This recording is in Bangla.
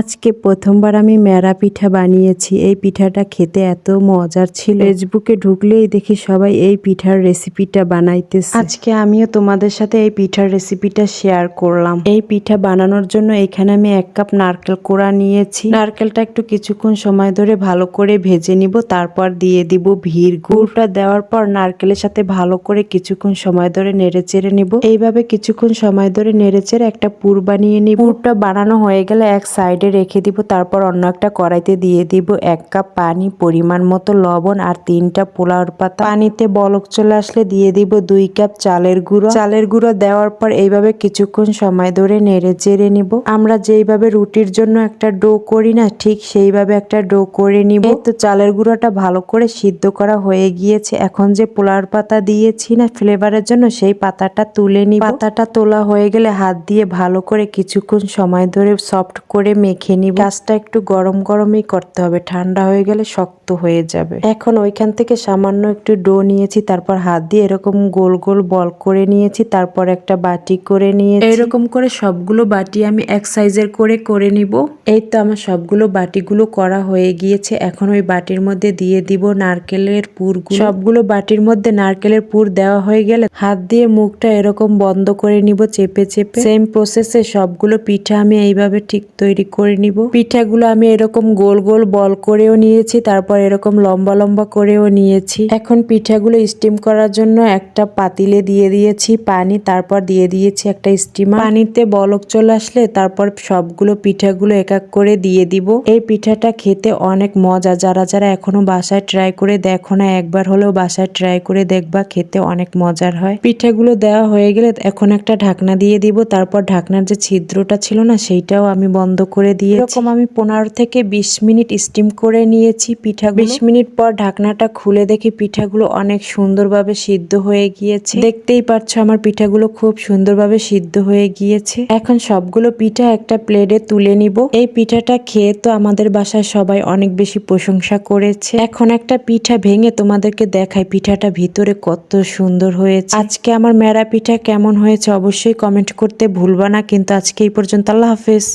আজকে প্রথমবার আমি মেরা পিঠা বানিয়েছি। এই পিঠাটা খেতে এত মজার ছিল। ফেসবুকে ঢুকলেই দেখি সবাই এই পিঠার রেসিপিটা বানাইতেছে। আজকে আমিও তোমাদের সাথে এই পিঠার রেসিপিটা শেয়ার করলাম। এই পিঠা বানানোর জন্য এখানে আমি এক কাপ নারকেল কোড়া নিয়েছি। নারকেলটা একটু কিছুক্ষণ সময় ধরে ভালো করে ভেজে নিব তারপর দিয়ে দিব ভিড় গুড়টা। দেওয়ার পর নারকেলের সাথে ভালো করে কিছুক্ষণ সময় ধরে নেড়ে চেড়ে নিব। এইভাবে কিছুক্ষণ সময় ধরে নেড়ে চেড়ে একটা পুর বানিয়ে নিব। পুরটা বানানো হয়ে গেলে এক সাইডে রেখে দিব, তারপর অন্য একটা কড়াইতে দিয়ে দিব এক কাপ পানি, পরিমাণ মতো লবণ আর তিনটা পোলাওর পাতা। পানিতে বলক চলে আসলে দিয়ে দিব দুই কাপ চালের গুঁড়ো। চালের গুঁড়ো দেওয়ার পর এইভাবে কিছুক্ষণ সময় ধরে নেড়ে চেড়ে নিব। আমরা যেইভাবে রুটির জন্য একটা ডো করি না, ঠিক সেইভাবে একটা ডো করে নিব। তো চালের গুঁড়োটা ভালো করে সিদ্ধ করা হয়ে গিয়েছে। এখন যে পোলাওর পাতা দিয়েছি না ফ্লেভারের জন্য, সেই পাতাটা তুলে নিব। পাতাটা তোলা হয়ে গেলে হাত দিয়ে ভালো করে কিছুক্ষণ সময় ধরে সফট করে মেখে নিব। গাছটা একটু গরম গরমই করতে হবে ঠান্ডা হয়ে গেলে শক্ত হয়ে যাবে। এখন ওইখান থেকে সামান্য একটু ডো নিয়েছি তারপর হাত দিয়ে এরকম গোল গোল বল করে নিয়েছি তারপর একটা বাটি করে নিয়ে এরকম করে সবগুলো বাটি আমি এক সাইজের করে করে নিব। এই তো আমার সবগুলো বাটিগুলো করা হয়ে গিয়েছে এখন ওই বাটির মধ্যে দিয়ে দিব নারকেলের পুর সবগুলো বাটির মধ্যে নারকেলের পুর দেওয়া হয়ে গেলে হাত দিয়ে মুখটা এরকম বন্ধ করে নিব চেপে চেপে। সেম প্রসেসে সবগুলো পিঠা আমি এইভাবে ঠিক তৈরি করে নিব। পিঠাগুলো আমি এরকম গোল গোল বল করেও নিয়েছি, তারপর এরকম লম্বা লম্বা করেও নিয়েছি। এখন পিঠাগুলো স্টিম করার জন্য একটা পাতিলে দিয়ে দিয়েছি পানি, তারপর দিয়ে দিয়েছি একটা স্টিমার পানিতে বলক চলে আসলে তারপর সবগুলো পিঠাগুলো এক এক করে দিয়ে দিব। এই পিঠাটা খেতে অনেক মজা, যারা যারা এখনও বাসায় ট্রাই করে দেখো না, একবার হলেও বাসায় ট্রাই করে দেখবা, খেতে অনেক মজার হয়। পিঠাগুলো দেওয়া হয়ে গেলে এখন একটা ঢাকনা দিয়ে দিব, তারপর ঢাকনার যে ছিদ্রটা ছিল না, সেইটাও আমি বন্ধ করে দিয়ে এরকম আমি পনেরো থেকে বিশ মিনিট স্টিম করে নিয়েছি পিঠা বিশ মিনিট পর ঢাকনাটা খুলে দেখি পিঠাগুলো অনেক সুন্দরভাবে সিদ্ধ হয়ে গিয়েছে। দেখতেই পাচ্ছ আমার পিঠাগুলো খুব সুন্দরভাবে সিদ্ধ হয়ে গিয়েছে। এখন সবগুলো পিঠা একটা প্লেটে তুলে নিব। এই পিঠাটা খেয়ে তো আমাদের বাসায় সবাই অনেক বেশি প্রশংসা করেছে। এখন একটা পিঠা ভেঙে তোমাদেরকে দেখায় পিঠাটা ভিতরে কত সুন্দর হয়েছে। আজকে আমার মেরা পিঠা কেমন হয়েছে অবশ্যই কমেন্ট করতে ভুলবা না। কিন্তু আজকে এই পর্যন্ত আল্লাহ হাফেজ।